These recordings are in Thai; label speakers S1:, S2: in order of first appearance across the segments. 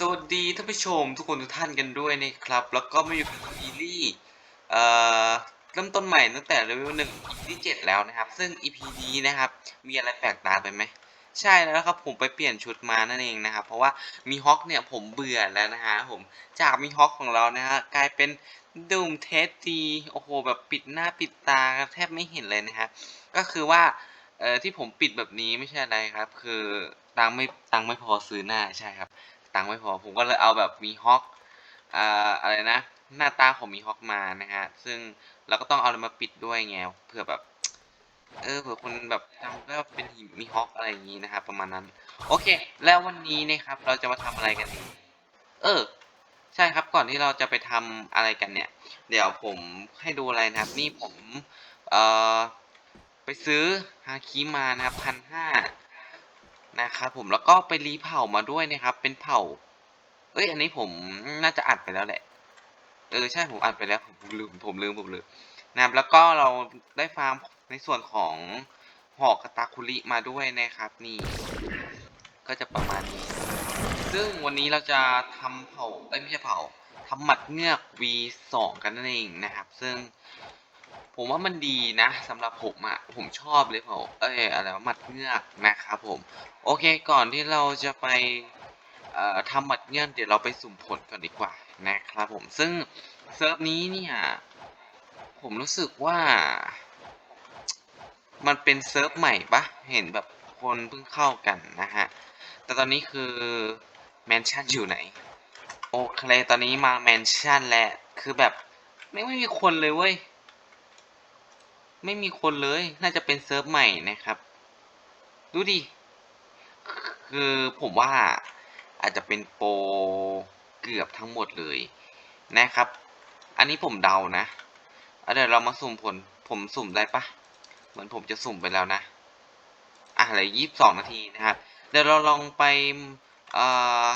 S1: สวัสดีท่านผู้ชมทุกคนทุกท่านกันด้วยนะครับ แล้วก็มาอยู่กับซีรีส์เอ่อเริ่มต้นใหม่ตั้งแต่เลเวลหนึ่ง EP ที่เจ็ดแล้วนะครับ ซึ่ง EP นี้นะครับ มีอะไรแปลกตาไปไหมใช่แล้วครับผมไปเปลี่ยนชุดมานั่นเองนะครับ เพราะว่ามีฮอคเนี่ยผมเบื่อแล้วนะฮะผมจากมีฮอคของเรานะฮะกลายเป็นดูมเทสตีโอ้โหแบบปิดหน้าปิดตาแทบไม่เห็นเลยนะฮะก็คือว่าเอ่อที่ผมปิดแบบนี้ไม่ใช่อะไรครับ คือตังไม่ตังไม่พอซื้อหน้าใช่ครับ ตังค์ไม่พอ ผมก็เลยเอาแบบมีฮอคอ่าอะไรนะหน้าตาของมีฮอคมานะฮะ ซึ่งเราก็ต้องเอาอะไรมาปิดด้วยไงเผื่อแบบ เออเผื่อคนแบบจำได้ว่าเป็นมีฮอคอะไรอย่างนี้นะครับประมาณนั้น โอเค แล้ววันนี้นะครับ เราจะมาทำอะไรกันดีเออ ใช่ครับก่อนที่เราจะไปทำอะไรกันเนี่ย เดี๋ยวผมให้ดูอะไรนะครับ นี่ผมเอ่อไปซื้อฮาคิมานะครับพันห้า นะครับผมแล้วก็ไปรีเผามาด้วยนะครับ เป็นเผาเอ้ยอันนี้ผมน่าจะอัดไปแล้วแหละ เออใช่ผมอัดไปแล้วผมลืมผมลืมผมลืมนะครับแล้วก็เราได้ฟาร์มในส่วนของหอกกตาคุริมาด้วยนะครับ นี่ ก็จะประมาณนี้ ซึ่งวันนี้เราจะทำเผาเอ้ยไม่ใช่เผาทำหมัดเงือก V2 กันนั่นเองนะครับ ซึ่ง ผมว่ามันดีนะสำหรับผมอะ่ะผมชอบเลยเผาเอ้ยอะไรวะหมัดเงือกนะครับผม โอเคก่อนที่เราจะไปทำหมัดเงือกเดี๋ยวเราไปสุ่มผลกันดีกว่านะครับผมซึ่งเซิร์ฟนี้เนี่ยผมรู้สึกว่า มันเป็นเซิร์ฟใหม่ปะเห็นแบบคนเพิ่งเข้ากันนะฮะแต่ตอนนี้คือแมนชั่นอยู่ไหนโอเคตอนนี้มาแมนชั่นแล้วคือแบบไม่ไม่มีคนเลยเว้ย ไม่มีคนเลย น่าจะเป็นเซิร์ฟใหม่นะครับ ดูดิ คือผมว่าอาจจะเป็นโปรเกือบทั้งหมดเลยนะครับ อันนี้ผมเดานะเาเดี๋ยวเรามาสุ่มผล ผมสุ่มได้ปะเหมือนผมจะสุ่มไปแล้วนะ อะเหลือยี่สิบสองนาทีนะครับเดี๋ยวเราลองไปเอ่อ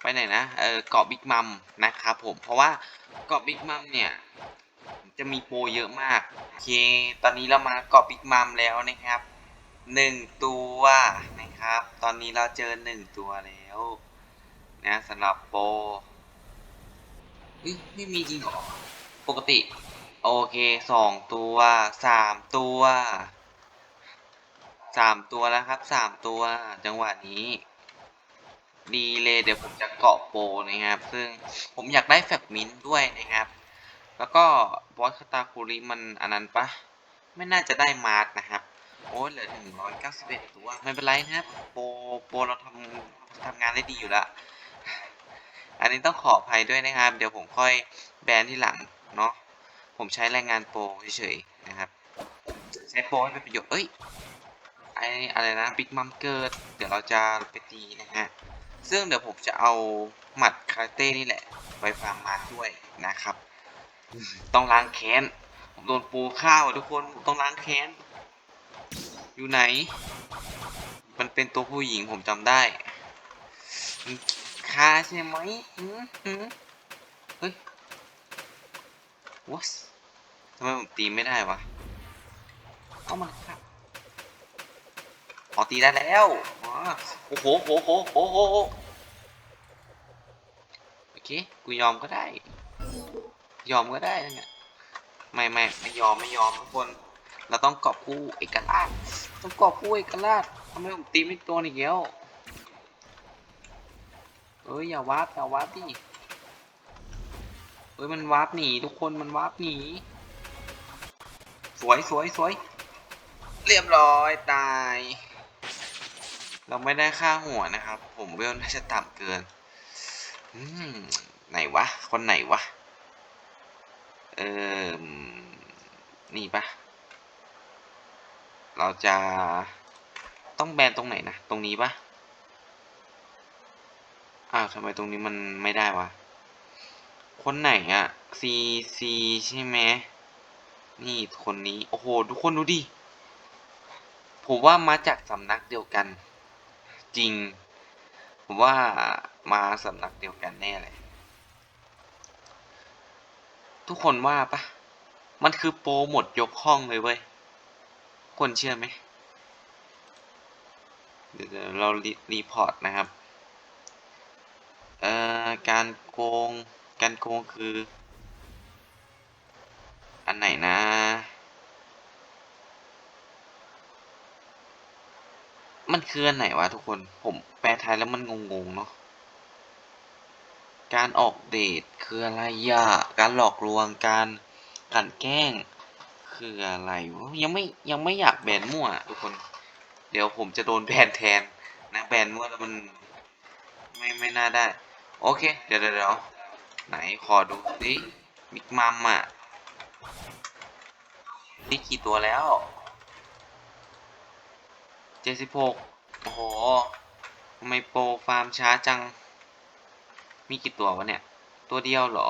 S1: ไปไหนนะ เออเกาะบิ๊กมัมนะครับผม เพราะว่าเกาะบิ๊กมัมเนี่ย จะมีโปรเยอะมาก โอเค ตอนนี้เรามาเกาะบิ๊กมัมแล้วนะครับหนึ่งตัวนะครับ ตอนนี้เราเจอหนึ่งตัวแล้วนะสำหรับโปรเฮ้ยไม่มีจริงหรอ ปกติ โอเคสองตัวสามตัวสามตัวแล้วครับสามตัวจังหวะนี้ ดีเลยเดี๋ยวผมจะเกาะโปนะครับ ซึ่งผมอยากได้แฟบมินด้วยนะครับ แล้วก็ อสคาตาคุริมันอันนั้นปะไม่น่าจะได้มาร์กนะครับ โอ้เหลือหนึ่งร้อยเก้าสิบเอ็ดตัว ไม่เป็นไรนะครับ โปรโปรเราทำทำงานได้ดีอยู่ล้วอันนี้ต้องขออภัยด้วยนะครับ เดี๋ยวผมค่อยแบนที่หลังเนาะผมใช้แรงงานโปรเฉยๆนะครับ ใช้โปรให้เป็นประโยชน์เอ้ยไออะไรนะบิ๊กมัมเกิดเดี๋ยวเราจะไปตีนะฮะซึ่งเดี๋ยวผมจะเอาหมัดคาราเต้นี่แหละ ไปฟาร์มมาด้วยนะครับ ต้องล้างแค้น ผมโดนปูข้าวทุกคนผมต้องล้างแค้น อยู่ไหน มันเป็นตัวผู้หญิงผมจำได้มันฆ่าใช่ไหมเฮ้ย what ทำไมผมตีไม่ได้วะเอามาครับอ๋อตีได้แล้วโอ้โหโอ้โหโอ้โหโอ้โหโอเค กูยอมก็ได้ ยอมก็ได้นะเนี่ยไม่ไม่ไม่ยอมไม่ยอมทุกคน เราต้องกอบกู้เอกราชต้องกอบกู้เอกราชทำไมผมตีไม่โดนอีกแล้วเอ้ยอย่าวาร์ปอย่าวาร์ปดิเอ้ยมันวาร์ปหนีทุกคนมันวาร์ปหนีสวยสวยสวยเรียบร้อยตาย เราไม่ได้ค่าหัวนะครับ ผมเวลน่าจะต่ำเกิน อืมไหนวะ คนไหนวะ เออนี่ปะเราจะต้องแบนตรงไหนนะ ตรงนี้ปะอ้าวทำไมตรงนี้มันไม่ได้วะ คนไหนอะ C C ใช่ไหมนี่คนนี้ โอ้โห ทุกคนดูดิ ผมว่ามาจากสำนักเดียวกัน จริง ผมว่ามาสำนักเดียวกันแน่เลย ทุกคนว่าปะมันคือโปรหมดยกห้องเลยเว้ยคนเชื่อไหมเดี๋ยวเรารีรพอร์ตนะครับ เอ่อ การโกง การโกงคือ อันไหนนะ มันคืออันไหนวะทุกคน ผมแปลไทยแล้วมันงงๆเนาะ การออกเดทคืออะไรอะการหลอกลวงการกันแกล้ง คืออะไรวะยังไม่ยังไม่อยากแบนมั่วอะทุกคน เดี๋ยวผมจะโดนแบนแทนนะแบนมั่วแล้วมันไม่ไม่น่าได้ โอเค เดี๋ยวเดี๋ยวไหนขอดูสิมิกมัมอะนี่กี่ตัวแล้วเจ็ดสิบหกโอ้โหทำไมโปรฟาร์มช้าจัง มีกี่ตัววะเนี่ย ตัวเดียวเหรอ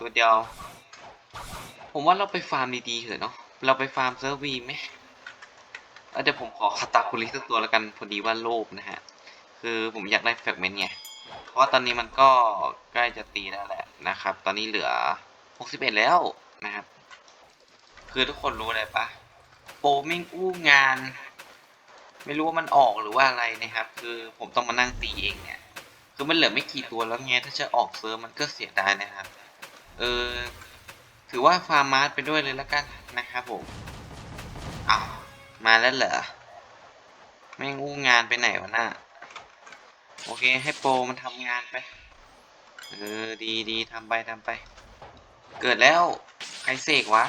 S1: ตัวเดียว ผมว่าเราไปฟาร์มดีๆเถอะเนาะ เราไปฟาร์มเซิร์ฟวีไหมเดี๋ยวผมขอคาตาคุริสักตัวแล้วกันพอดีว่าโลภนะฮะ คือผมอยากได้แฟกเมนต์ไง เพราะว่าตอนนี้มันก็ใกล้จะตีแล้วแหละนะครับ ตอนนี้เหลือ 61 แล้วนะครับ คือทุกคนรู้อะไรปะโปรแม่งอู้งาน ไม่รู้ว่ามันออกหรือว่าอะไรนะครับ คือผมต้องมานั่งตีเองเนี่ย คือมันเหลือไม่กี่ตัวแล้วไงถ้าจะออกเซิร์ฟมันก็เสียดายนะครับ เออ ถือว่าฟาร์มมาร์ทไปด้วยเลยแล้วกันนะครับผมอ้าวมาแล้วเหรอแม่งอู้งานไปไหนวะน่ะโอเคให้โปรมันทำงานไป เออดีดีทำไปทำไป เกิดแล้วใครเสกวะ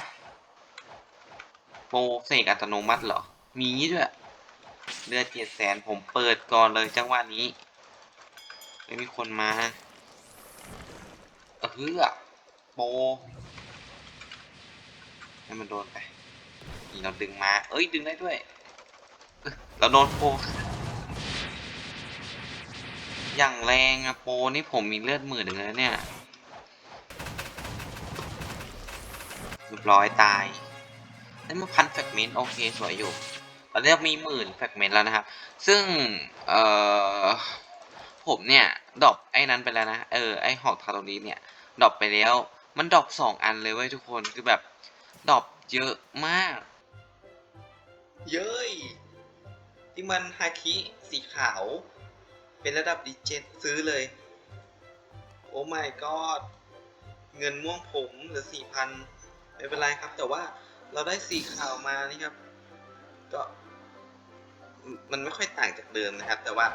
S1: โปรเสกอัตโนมัติเหรอ มีด้วยเลือดเจ็ดแสนผมเปิดก่อนเลยจังหวะนี้ ไม่มีคนมาเออเฮือโปให้มันโดนไปนี่เราดึงมา เอ้ยดึงได้ด้วย เราโดนโปอย่างแรงอะโปนี่ผมมีเลือดหมื่นหนึ่งแล้วเนี่ยเรียบร้อยตายได้มาพันแฟกเมนต์โอเคสวยอยู่ตอนนี้มีหมื่นแฟกเมนต์แล้วนะครับ ซึ่ง เอ่อ ผมเนี่ยดรอปไอ้นั้นไปแล้วนะ เออไอ้หอกทาโรลีเนี่ยดรอปไปแล้ว มันดรอปสองอันเลยเว้ยทุกคนคือแบบดรอปเยอะมาก เย้ยที่มันฮาคิสีขาว เป็นระดับดีเจซื้อเลย โอ้ my god เงินม่วงผมหลือสี่พันไม่เป็นไรครับ แต่ว่าเราได้สีขาวมานี่ครับ ก็ มันไม่ค่อยต่างจากเดิมนะครับ แต่ว่า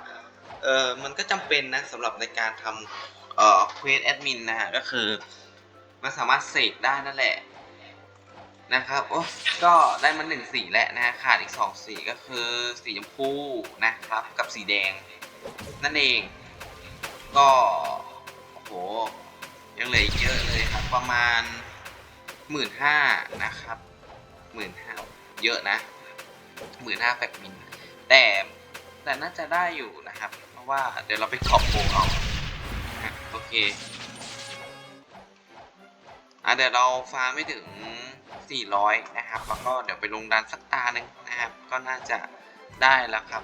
S1: เออมันก็จำเป็นนะสำหรับในการทำเอ่อเควสแอดมินนะฮะก็คือมันสามารถเสกได้นั่นแหละนะครับโอ้ก็ได้มาหนึ่งสีแล้วนะฮะขาดอีกสองสีก็คือสีชมพูนะครับ กับสีแดง นั่นเอง ก็โอ้โหยังเหลืออีกเยอะเลยครับ ประมาณหมื่นห้านะครับหมื่นห้าเยอะนะหมื่นห้าแฟกมินแต่แต่น่าจะได้อยู่นะครับ ราะว่าเดี๋ยวเราไปขอบโปรเอาโอเคอะเดี๋ยวเราฟาร์มไม่ถึง 400 นะครับ แล้วก็เดี๋ยวไปลงดันสักตาหนึ่งนะครับ ก็น่าจะได้แล้วครับ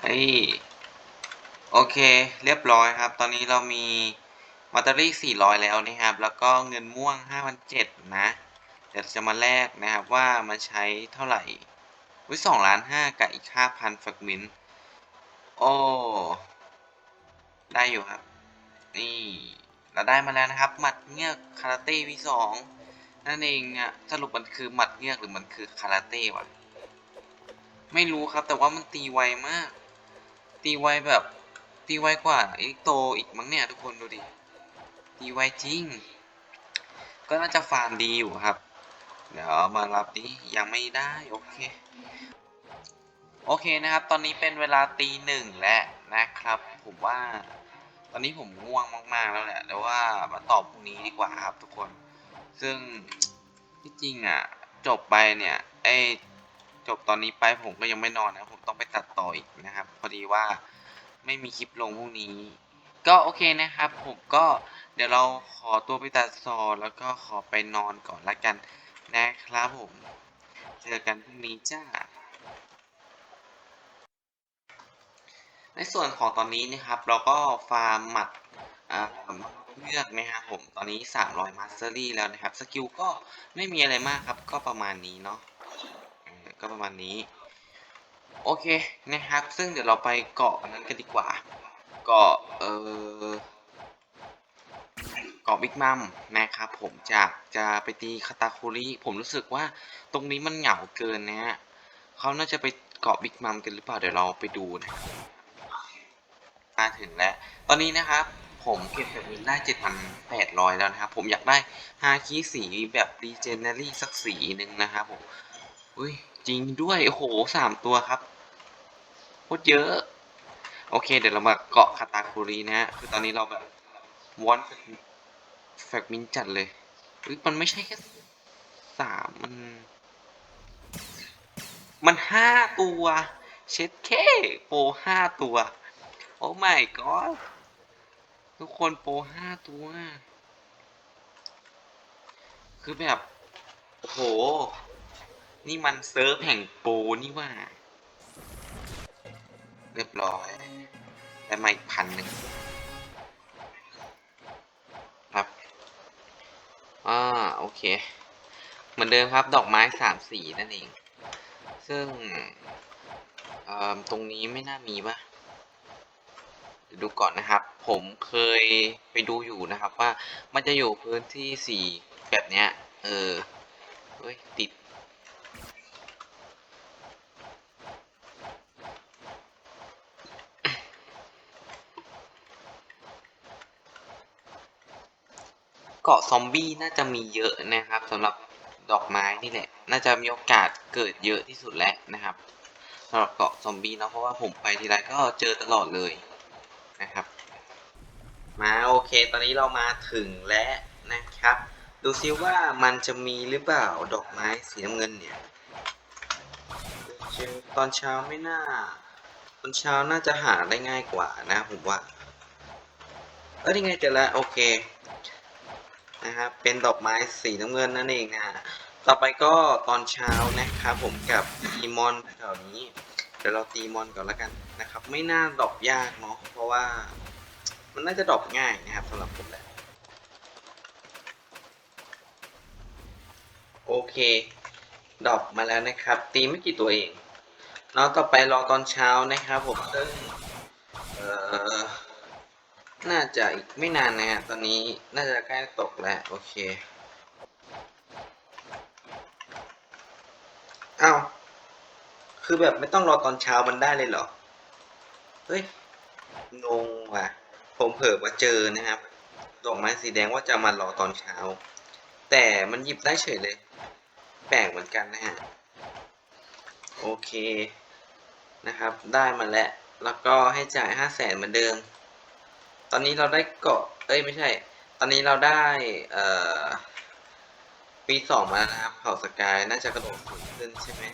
S1: เฮ้โอเค เรียบร้อยครับ ตอนนี้เรามีมัตเตอรี่ 400 แล้วนะครับ แล้วก็เงินม่วง 5,700 นะ เดี๋ยวจะมาแลกนะครับว่ามันใช้เท่าไหร่วิสองล้านห้ากับอีก5,000แฟกมินโอ้ได้อยู่ครับ นี่เราได้มาแล้วนะครับหมัดเงือกคาราเต้วีสองนั่นเองอะสรุปมันคือหมัดเงือกหรือมันคือคาราเต้วะไม่รู้ครับแต่ว่ามันตีไวมาก ตีไวแบบตีไวกว่าอีกโตอีกมั้งเนี่ยทุกคนดูดิตีไวจริง ก็น่าจะฟาร์มดีอยู่ครับ เดี๋ยวมารับดิยังไม่ได้โอเคโอเคนะครับ ตอนนี้เป็นเวลาตีหนึ่งแล้วนะครับ ผมว่า ตอนนี้ผมง่วงมาก ๆ แล้วแหละแต่ว่ามาตอบพรุ่งนี้ดีกว่าครับทุกคน ซึ่งที่จริงอะ จบไปเนี่ยไอ้จบตอนนี้ไปผมก็ยังไม่นอนนะผมต้องไปตัดต่ออีกนะครับ พอดีว่าไม่มีคลิปลงพรุ่งนี้ ก็โอเคนะครับ ผมก็เดี๋ยวเราขอตัวไปตัดต่อแล้วก็ขอไปนอนก่อนละกัน นะครับผม เจอกันพรุ่งนี้จ้า ในส่วนของตอนนี้นะครับ เราก็ฟาร์มหมัดเลือกนะครับผม ตอนนี้ 300 มาสเตอรี่แล้วนะครับ สกิลก็ไม่มีอะไรมากครับ ก็ประมาณนี้เนาะก็ประมาณนี้ โอเคนะครับ ซึ่งเดี๋ยวเราไปเกาะนั้นกันดีกว่า เกาะเออ เกาะบิ๊กมัมนะครับผมจากจะไปตีคาตาคุริผมรู้สึกว่าตรงนี้มันเหงาเกินนะฮะเขาน่าจะไปเกาะบิ๊กมัมกันหรือเปล่าเดี๋ยวเราไปดูนะมาถึงแล้ว ตอนนี้นะครับผมเก็บแบบนี้ได้ 7,800 แล้วนะครับ ผมอยากได้ฮาคิสีแบบรีเจนเนอรี่สักสีหนึ่งนะครับผมอุ้ยจริงด้วย โอ้โหสามตัวครับโคตรเยอะ โอเค เดี๋ยวเรามาเกาะคาตาคุรีนะฮะคือตอนนี้เราแบบวอน แฟกมินจัดเลยเฮ้ยมันไม่ใช่แค่สามมัน มันห้าตัว เช็ดแค่โปรห้าตัว โอ้ my god ทุกคนโปรห้าตัว คือแบบ โอ้โห นี่มันเซิร์ฟแห่งโปรนี่ว่า เรียบร้อยได้มาอีกพันหนึ่งครับ อ่าโอเค เหมือนเดิมครับดอกไม้สามสีนั่นเอง ซึ่งตรงนี้ไม่น่ามีปะดูก่อนนะครับ ผมเคยไปดูอยู่นะครับว่ามันจะอยู่พื้นที่สีแบบเนี้ย เออเฮ้ยติด เกาะซอมบี้น่าจะมีเยอะนะครับสำหรับดอกไม้นี่แหละ น่าจะมีโอกาสเกิดเยอะที่สุดแล้วนะครับสำหรับเกาะซอมบี้เนาะเพราะว่าผมไปทีไรก็เจอตลอดเลยนะครับ มาโอเค ตอนนี้เรามาถึงแล้วนะครับ ดูซิว่ามันจะมีหรือเปล่าดอกไม้สีน้ำเงินเนี่ยตอนเช้าไม่น่า ตอนเช้าน่าจะหาได้ง่ายกว่านะผมว่าเออนี่ไงเจอแล้วโอเค นะครับ เป็นดอกไม้สีน้ำเงินนั่นเองนะฮะต่อไปก็ตอนเช้านะครับผมกับตีมอนแถวนี้ เดี๋ยวเราตีมอนก่อนล้วกันนะครับ ไม่น่าดอกยากเนาะเพราะว่ามันน่าจะดอกง่ายนะครับสำหรับผมแหละโอเคดอกมาแล้วนะครับ ตีไม่กี่ตัวเองเนาะต่อไปรอตอนเช้านะครับผมซึ่งเอ่อ น่าจะอีกไม่นานนะฮะตอนนี้น่าจะใกล้ตกแล้ว โอเค เอ้าคือแบบไม่ต้องรอตอนเช้ามันได้เลยเหรอ เฮ้ย งงว่ะ ผมเผลอมาเจอนะครับ ดอกไม้สีแดงว่าจะมารอตอนเช้า แต่มันหยิบได้เฉยเลย แปลกเหมือนกันนะฮะ โอเค นะครับ ได้มาแล้ว แล้วก็ให้จ่ายห้าแสนเหมือนเดิม ตอนนี้เราได้เกาะเอ้ยไม่ใช่ ตอนนี้เราได้เอ่อปีสองมาแล้วนะครับเผ่าสกายน่าจะกระโดดสูงขึ้นใช่ไหม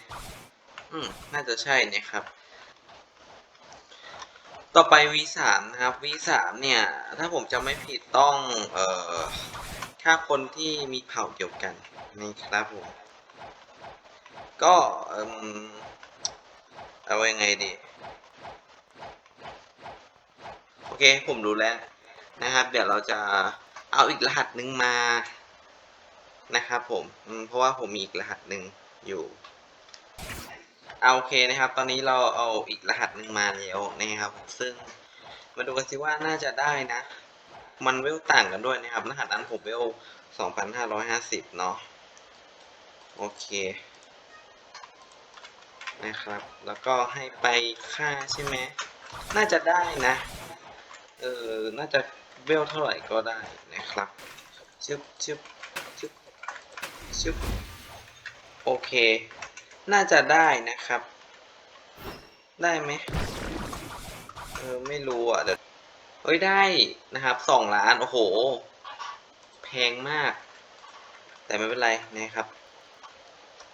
S1: อืมน่าจะใช่นะครับ ต่อไป V3 นะครับ V3 เนี่ย ถ้าผมจำไม่ผิดต้องเอ่อค่าคนที่มีเผ่าเดียวกันนะครับผมก็เอ่มเอายังไงดี เค ผมรู้แล้วนะครับ เดี๋ยวเราจะเอาอีกรหัสหนึ่งมานะครับผมเพราะว่าผมมีอีกรหัสหนึ่งอยู่เอาโอเคนะครับ ตอนนี้เราเอาอีกรหัสหนึ่งมาแล้วนะครับ ซึ่งมาดูกันสิว่าน่าจะได้นะ มันเวลต่างกันด้วยนะครับ รหัสนั้นผมเวล2,550 เนาะโอเคนะครับ แล้วก็ให้ไปค่าใช่ไหมน่าจะได้นะ เออน่าจะเวลเท่าไหร่ก็ได้นะครับชึบชึบชึบชึบโอเค น่าจะได้นะครับ ได้ไหมเออไม่รู้อะเดี๋ยวเฮ้ยได้นะครับสองล้าน โอ้โห แพงมาก แต่ไม่เป็นไรนะครับ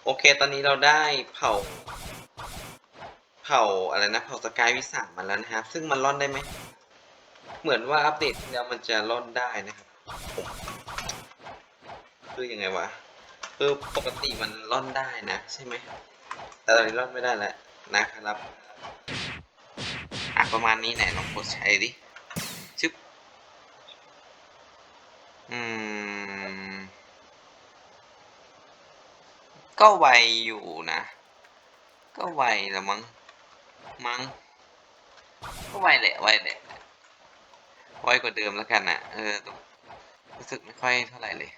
S1: โอเคตอนนี้เราได้เผ่าเผ่าอะไรนะ เผ่าสกายวิสามมาแล้วนะครับ ซึ่งมันร่อนได้ไหม เหมือนว่าอัปเดตที่แล้วมันจะร่อนได้นะครับคือยังไงวะคือปกติมันร่อนได้นะ ใช่ไหมแต่ตอนนี้ร่อนไม่ได้แล้วนะครับอะประมาณนี้ไหนลองกดใช้ดิชึบอืม ก็ไวอยู่นะ ก็ไวแหละมั้งมั้งก็ไวแหละไวแหละ อยกว่าเดิมแล้วกันอะ เออรู้สึกไม่ค่อยเท่าไหร่เลย